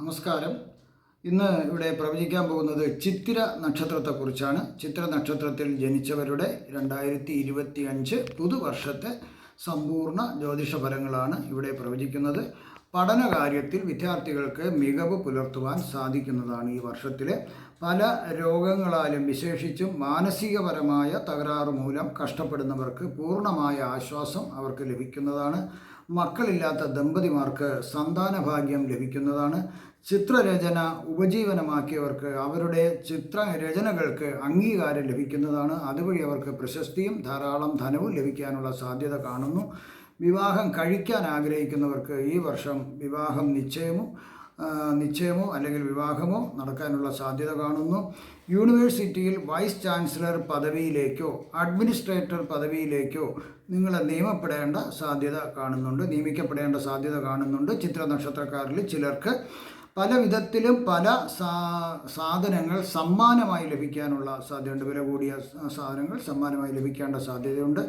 നമസ്കാരം. ഇന്ന് ഇവിടെ പ്രവചിക്കാൻ പോകുന്നത് ചിത്തിര നക്ഷത്രത്തെക്കുറിച്ചാണ്. ചിത്ര നക്ഷത്രത്തിൽ ജനിച്ചവരുടെ രണ്ടായിരത്തി ഇരുപത്തി അഞ്ച് പുതുവർഷത്തെ സമ്പൂർണ ജ്യോതിഷ ഫലങ്ങളാണ് ഇവിടെ പ്രവചിക്കുന്നത്. പഠന കാര്യത്തിൽ വിദ്യാർത്ഥികൾക്ക് മികവ് പുലർത്തുവാൻ സാധിക്കുന്നതാണ് ഈ വർഷത്തിലെ പല രോഗങ്ങളാലും വിശേഷിച്ചും മാനസികപരമായ തകരാറ് മൂലം കഷ്ടപ്പെടുന്നവർക്ക് പൂർണമായ ആശ്വാസം അവർക്ക് ലഭിക്കുന്നതാണ്. മക്കളില്ലാത്ത ദമ്പതിമാർക്ക് സന്താന ഭാഗ്യം ലഭിക്കുന്നതാണ്. ചിത്രരചന ഉപജീവനമാക്കിയവർക്ക് അവരുടെ ചിത്രരചനകൾക്ക് അംഗീകാരം ലഭിക്കുന്നതാണ്. അതുവഴി അവർക്ക് പ്രശസ്തിയും ധാരാളം ധനവും ലഭിക്കാനുള്ള സാധ്യത കാണുന്നു. വിവാഹം കഴിക്കാൻ ആഗ്രഹിക്കുന്നവർക്ക് ഈ വർഷം വിവാഹം നിശ്ചയമോ നിശ്ചയമോ അല്ലെങ്കിൽ വിവാഹമോ നടക്കാനുള്ള സാധ്യത കാണുന്നു. യൂണിവേഴ്സിറ്റിയിൽ വൈസ് ചാൻസലർ പദവിയിലേക്കോ അഡ്മിനിസ്ട്രേറ്റർ പദവിയിലേക്കോ നിങ്ങളെ നിയമപ്പെടേണ്ട സാധ്യത കാണുന്നുണ്ട് നിയമിക്കപ്പെടേണ്ട സാധ്യത കാണുന്നുണ്ട്. ചിത്ര നക്ഷത്രക്കാരിൽ ചിലർക്ക് പല വിധത്തിലും പല സാധനങ്ങൾ സമ്മാനമായി ലഭിക്കാനുള്ള സാധ്യതയുണ്ട്. വില കൂടിയ സാധനങ്ങൾ സമ്മാനമായി ലഭിക്കേണ്ട സാധ്യതയുണ്ട്.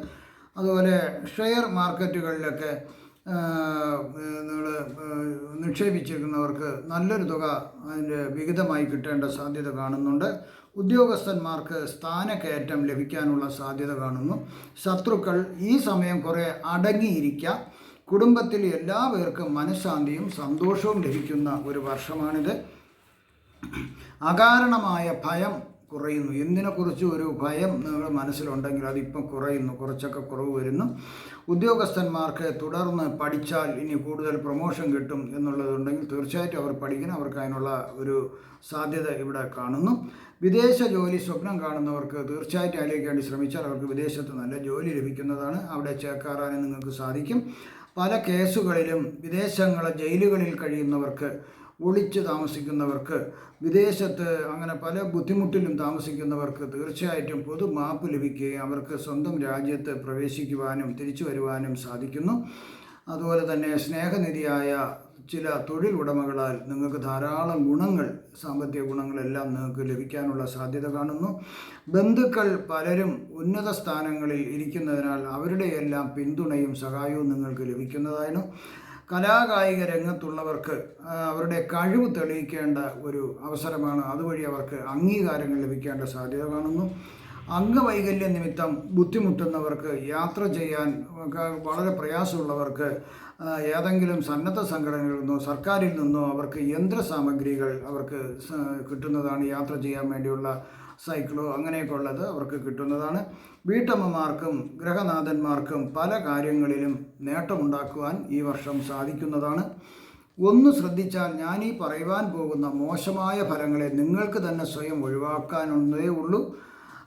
അതുപോലെ ഷെയർ മാർക്കറ്റുകളിലൊക്കെ നിങ്ങൾ നിക്ഷേപിച്ചിരിക്കുന്നവർക്ക് നല്ലൊരു തുക അതിന്റെ വിഹിതമായി കിട്ടേണ്ട സാധ്യത കാണുന്നുണ്ട്. ഉദ്യോഗസ്ഥന്മാർക്ക് സ്ഥാനക്കയറ്റം ലഭിക്കാനുള്ള സാധ്യത കാണുന്നു. ശത്രുക്കൾ ഈ സമയം കുറേ അടങ്ങിയിരിക്കാം. കുടുംബത്തിൽ എല്ലാവർക്കും മനഃശാന്തിയും സന്തോഷവും ലഭിക്കുന്ന ഒരു വർഷമാണിത്. അകാരണമായ ഭയം കുറയുന്നു. എന്തിനെക്കുറിച്ച് ഒരു ഭയം നിങ്ങളുടെ മനസ്സിലുണ്ടെങ്കിൽ അതിപ്പം കുറയുന്നു. കുറച്ചൊക്കെ കുറവ് വരുന്നു. ഉദ്യോഗസ്ഥന്മാർക്ക് തുടർന്ന് പഠിച്ചാൽ ഇനി കൂടുതൽ പ്രൊമോഷൻ കിട്ടും എന്നുള്ളതുണ്ടെങ്കിൽ തീർച്ചയായിട്ടും അവർ പഠിക്കണം. അവർക്ക് അതിനുള്ള ഒരു സാധ്യത ഇവിടെ കാണുന്നു. വിദേശ ജോലി സ്വപ്നം കാണുന്നവർക്ക് തീർച്ചയായിട്ടും അതിലേക്ക് വേണ്ടി ശ്രമിച്ചാൽ അവർക്ക് വിദേശത്ത് നല്ല ജോലി ലഭിക്കുന്നതാണ്. അവിടെ ചേക്കാറാനും നിങ്ങൾക്ക് സാധിക്കും. പല കേസുകളിലും വിദേശങ്ങളെ ജയിലുകളിൽ കഴിയുന്നവർക്ക് ഒളിച്ച് താമസിക്കുന്നവർക്ക് വിദേശത്ത് അങ്ങനെ പല ബുദ്ധിമുട്ടിലും താമസിക്കുന്നവർക്ക് തീർച്ചയായിട്ടും പൊതു മാപ്പ് ലഭിക്കുകയും അവർക്ക് സ്വന്തം രാജ്യത്ത് പ്രവേശിക്കുവാനും തിരിച്ചു വരുവാനും സാധിക്കുന്നു. അതുപോലെ തന്നെ സ്നേഹനിധിയായ ചില തൊഴിൽ ഉടമകളാൽ നിങ്ങൾക്ക് ധാരാളം ഗുണങ്ങൾ സാമ്പത്തിക ഗുണങ്ങളെല്ലാം നിങ്ങൾക്ക് ലഭിക്കാനുള്ള സാധ്യത കാണുന്നു. ബന്ധുക്കൾ പലരും ഉന്നത സ്ഥാനങ്ങളിൽ ഇരിക്കുന്നതിനാൽ അവരുടെയെല്ലാം പിന്തുണയും സഹായവും നിങ്ങൾക്ക് ലഭിക്കുന്നതായിരുന്നു. കലാകായിക രംഗത്തുള്ളവർക്ക് അവരുടെ കഴിവ് തെളിയിക്കേണ്ട ഒരു അവസരമാണ് അതുവഴി അവർക്ക് അംഗീകാരങ്ങൾ ലഭിക്കേണ്ട സാധ്യത കാണുന്നു. അംഗവൈകല്യ നിമിത്തം ബുദ്ധിമുട്ടുന്നവർക്ക് യാത്ര ചെയ്യാൻ വളരെ പ്രയാസമുള്ളവർക്ക് ഏതെങ്കിലും സന്നദ്ധ സംഘടനകളിൽ നിന്നോ സർക്കാരിൽ നിന്നോ അവർക്ക് യന്ത്ര സാമഗ്രികൾ അവർക്ക് കിട്ടുന്നതാണ് യാത്ര ചെയ്യാൻ വേണ്ടിയുള്ള സൈക്കിളോ അങ്ങനെയൊക്കെ ഉള്ളത് അവർക്ക് കിട്ടുന്നതാണ്. വീട്ടമ്മമാർക്കും ഗ്രഹനാഥന്മാർക്കും പല കാര്യങ്ങളിലും നേട്ടമുണ്ടാക്കുവാൻ ഈ വർഷം സാധിക്കുന്നതാണ്. ഒന്ന് ശ്രദ്ധിച്ചാൽ ഞാൻ ഈ പറയുവാൻ പോകുന്ന മോശമായ ഫലങ്ങളെ നിങ്ങൾക്ക് തന്നെ സ്വയം ഒഴിവാക്കാനുള്ളതേ ഉള്ളൂ.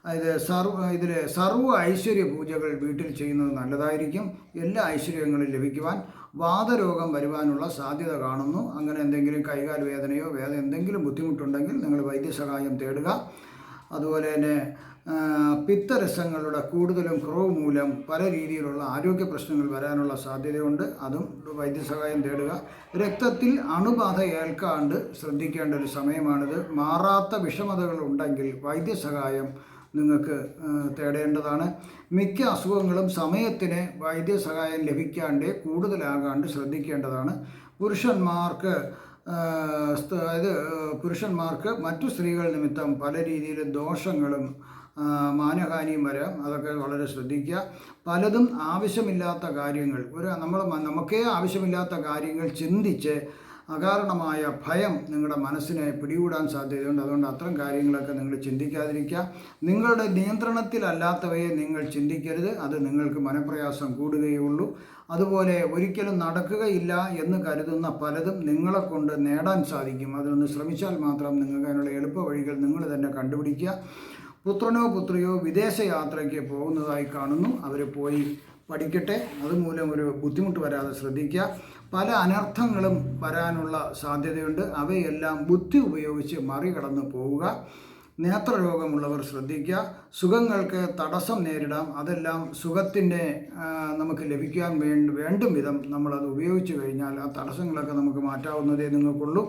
ഇത് സർവ ഇതിൽ സർവ ഐശ്വര്യ പൂജകൾ വീട്ടിൽ ചെയ്യുന്നത് നല്ലതായിരിക്കും. എല്ലാ ഐശ്വര്യങ്ങളും ലഭിക്കുവാൻ വാതരോഗം വരുവാനുള്ള സാധ്യത കാണുന്നു. അങ്ങനെ എന്തെങ്കിലും കൈകാൽ വേദനയോ വേദന എന്തെങ്കിലും ബുദ്ധിമുട്ടുണ്ടെങ്കിൽ നിങ്ങൾ വൈദ്യസഹായം തേടുക. അതുപോലെ തന്നെ പിത്തരസങ്ങളുടെ കൂടുതലും കുറവ് മൂലം പല രീതിയിലുള്ള ആരോഗ്യ പ്രശ്നങ്ങൾ വരാനുള്ള സാധ്യതയുണ്ട്. അതും വൈദ്യസഹായം തേടുക. രക്തത്തിൽ അണുബാധ ഏൽക്കാണ്ട് ശ്രദ്ധിക്കേണ്ട ഒരു സമയമാണിത്. മാറാത്ത വിഷമതകൾ ഉണ്ടെങ്കിൽ വൈദ്യസഹായം നിങ്ങൾക്ക് തേടേണ്ടതാണ്. മിക്ക അസുഖങ്ങളും സമയത്തിന് വൈദ്യസഹായം ലഭിക്കാണ്ട് കൂടുതലാകാണ്ട് ശ്രദ്ധിക്കേണ്ടതാണ്. പുരുഷന്മാർക്ക് അതായത് പുരുഷന്മാർക്ക് മറ്റു സ്ത്രീകൾ നിമിത്തം പല രീതിയിലും ദോഷങ്ങളും മാനഹാനിയും വരാം. അതൊക്കെ വളരെ ശ്രദ്ധിക്കുക. പലതും ആവശ്യമില്ലാത്ത കാര്യങ്ങൾ. ഒരു നമ്മൾ നമുക്കേ ആവശ്യമില്ലാത്ത കാര്യങ്ങൾ ചിന്തിച്ച് അകാരണമായ ഭയം നിങ്ങളുടെ മനസ്സിനെ പിടികൂടാൻ സാധ്യതയുണ്ട്. അതുകൊണ്ട് അത്തരം കാര്യങ്ങളൊക്കെ നിങ്ങൾ ചിന്തിക്കാതിരിക്കുക. നിങ്ങളുടെ നിയന്ത്രണത്തിലല്ലാത്തവയെ നിങ്ങൾ ചിന്തിക്കരുത്. അത് നിങ്ങൾക്ക് മനപ്രയാസം കൂടുകയുള്ളൂ അതുപോലെ ഒരിക്കലും നടക്കുകയില്ല എന്ന് കരുതുന്ന പലതും നിങ്ങളെ കൊണ്ട് നേടാൻ സാധിക്കും. അതിനൊന്ന് ശ്രമിച്ചാൽ മാത്രം നിങ്ങൾക്ക് അതിനുള്ള എളുപ്പ വഴികൾ നിങ്ങൾ തന്നെ കണ്ടുപിടിക്കുക. പുത്രനോ പുത്രിയോ വിദേശയാത്രയ്ക്ക് പോകുന്നതായി കാണുന്നു. അവർ പോയി പഠിക്കട്ടെ. അതുമൂലം ഒരു ബുദ്ധിമുട്ട് വരാതെ ശ്രദ്ധിക്കുക. പല അനർത്ഥങ്ങളും വരാനുള്ള സാധ്യതയുണ്ട്. അവയെല്ലാം ബുദ്ധി ഉപയോഗിച്ച് മറികടന്ന് പോവുക. നേത്രരോഗമുള്ളവർ ശ്രദ്ധിക്കുക. സുഖങ്ങൾക്ക് തടസ്സം നേരിടാം. അതെല്ലാം സുഖത്തിന്റെ നമുക്ക് ലഭിക്കാൻ വേണ്ട വേണ്ടും വിധം നമ്മളത് ഉപയോഗിച്ച് കഴിഞ്ഞാൽ ആ തടസ്സങ്ങളൊക്കെ നമുക്ക് മാറ്റാവുന്നതേ നിങ്ങൾക്കുള്ളൂ.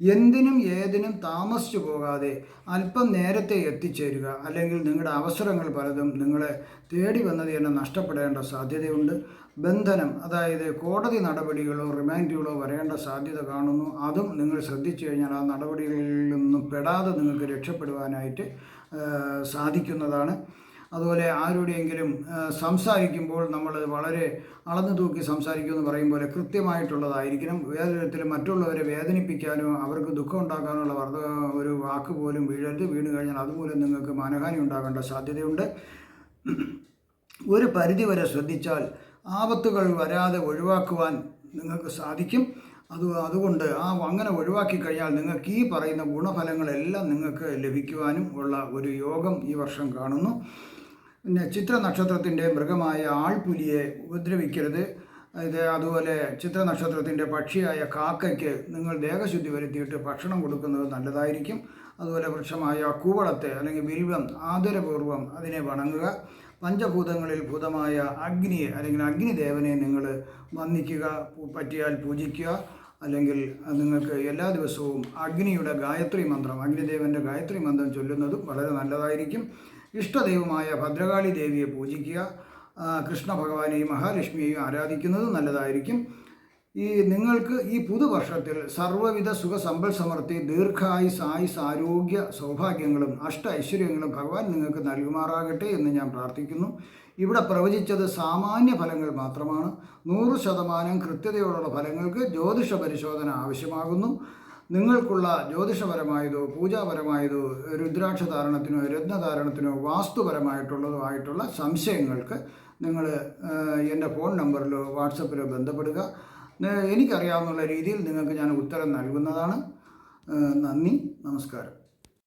എന്തിനും ഏതിനും താമസിച്ചു പോകാതെ അല്പം നേരത്തെ എത്തിച്ചേരുക. അല്ലെങ്കിൽ നിങ്ങളുടെ അവസരങ്ങൾ പലതും നിങ്ങളെ തേടി വന്നത് തന്നെ നഷ്ടപ്പെടേണ്ട സാധ്യതയുണ്ട്. ബന്ധനം അതായത് കോടതി നടപടികളോ റിമാൻഡുകളോ വരേണ്ട സാധ്യത കാണുന്നു. അതും നിങ്ങൾ ശ്രദ്ധിച്ചു കഴിഞ്ഞാൽ ആ നടപടികളിൽ നിന്നും പെടാതെ നിങ്ങൾക്ക് രക്ഷപ്പെടുവാനായിട്ട് സാധിക്കുന്നതാണ്. അതുപോലെ ആരോടെങ്കിലും സംസാരിക്കുമ്പോൾ നമ്മൾ വളരെ അളന്നു തൂക്കി സംസാരിക്കുമെന്ന് പറയും പോലെ കൃത്യമായിട്ടുള്ളതായിരിക്കണം. തരത്തിലും മറ്റുള്ളവരെ വേദനിപ്പിക്കാനോ അവർക്ക് ദുഃഖം ഉണ്ടാക്കാനുള്ള വർദ്ധ ഒരു വാക്ക് പോലും വീഴരുത്. വീണ് കഴിഞ്ഞാൽ അതുപോലെ നിങ്ങൾക്ക് മാനഹാനി ഉണ്ടാകേണ്ട സാധ്യതയുണ്ട്. ഒരു പരിധിവരെ ശ്രദ്ധിച്ചാൽ ആപത്തുകൾ വരാതെ ഒഴിവാക്കുവാൻ നിങ്ങൾക്ക് സാധിക്കും. അത് അതുകൊണ്ട് ആ അങ്ങനെ ഒഴിവാക്കി കഴിഞ്ഞാൽ നിങ്ങൾക്ക് ഈ പറയുന്ന ഗുണഫലങ്ങളെല്ലാം നിങ്ങൾക്ക് ലഭിക്കുവാനും ഉള്ള ഒരു യോഗം ഈ വർഷം കാണുന്നു. പിന്നെ ചിത്ര നക്ഷത്രത്തിന്റെ മൃഗമായ ആൾപുലിയെ ഉപദ്രവിക്കരുത്. ഇത് അതുപോലെ ചിത്ര നക്ഷത്രത്തിന്റെ പക്ഷിയായ കാക്കയ്ക്ക് നിങ്ങൾ ദേഹശുദ്ധി വരുത്തിയിട്ട് ഭക്ഷണം കൊടുക്കുന്നത് നല്ലതായിരിക്കും. അതുപോലെ വൃക്ഷമായ കൂവളത്തെ അല്ലെങ്കിൽ ബിൽവം ആദരപൂർവം അതിനെ വണങ്ങുക. പഞ്ചഭൂതങ്ങളിൽ ഭൂതമായ അഗ്നിയെ അല്ലെങ്കിൽ അഗ്നിദേവനെ നിങ്ങൾ വന്ദിക്കുക പറ്റിയാൽ പൂജിക്കുക. അല്ലെങ്കിൽ നിങ്ങൾക്ക് എല്ലാ ദിവസവും അഗ്നിയുടെ ഗായത്രി മന്ത്രം അഗ്നിദേവന്റെ ഗായത്രി മന്ത്രം ചൊല്ലുന്നതും വളരെ നല്ലതായിരിക്കും. ഇഷ്ടദൈവമായ ഭദ്രകാളി ദേവിയെ പൂജിക്കുക. കൃഷ്ണ ഭഗവാനെയും മഹാലക്ഷ്മിയെയും ആരാധിക്കുന്നതും നല്ലതായിരിക്കും. ഈ നിങ്ങൾക്ക് ഈ പുതുവർഷത്തിൽ സർവവിധ സുഖ സമ്പൽ സമൃദ്ധി ദീർഘായുസ് ആയുസ് ആരോഗ്യ സൗഭാഗ്യങ്ങളും അഷ്ട ഐശ്വര്യങ്ങളും ഭഗവാൻ നിങ്ങൾക്ക് നൽകുമാറാകട്ടെ എന്ന് ഞാൻ പ്രാർത്ഥിക്കുന്നു. ഇവിടെ പ്രവചിച്ചത് സാമാന്യ ഫലങ്ങൾ മാത്രമാണ്. നൂറ് ശതമാനം കൃത്യതയോടുള്ള ഫലങ്ങൾക്ക് ജ്യോതിഷ പരിശോധന ആവശ്യമാകുന്നു. നിങ്ങൾക്കുള്ള ജ്യോതിഷപരമായതോ പൂജാപരമായതോ രുദ്രാക്ഷ ധാരണത്തിനോ രത്നധാരണത്തിനോ വാസ്തുപരമായിട്ടുള്ളതോ ആയിട്ടുള്ള സംശയങ്ങൾക്ക് നിങ്ങൾ എന്റെ ഫോൺ നമ്പറിലോ വാട്സപ്പിലോ ബന്ധപ്പെടുക. എനിക്കറിയാവുന്ന രീതിയിൽ നിങ്ങൾക്ക് ഞാൻ ഉത്തരം നൽകുന്നതാണ്. നന്ദി നമസ്കാരം.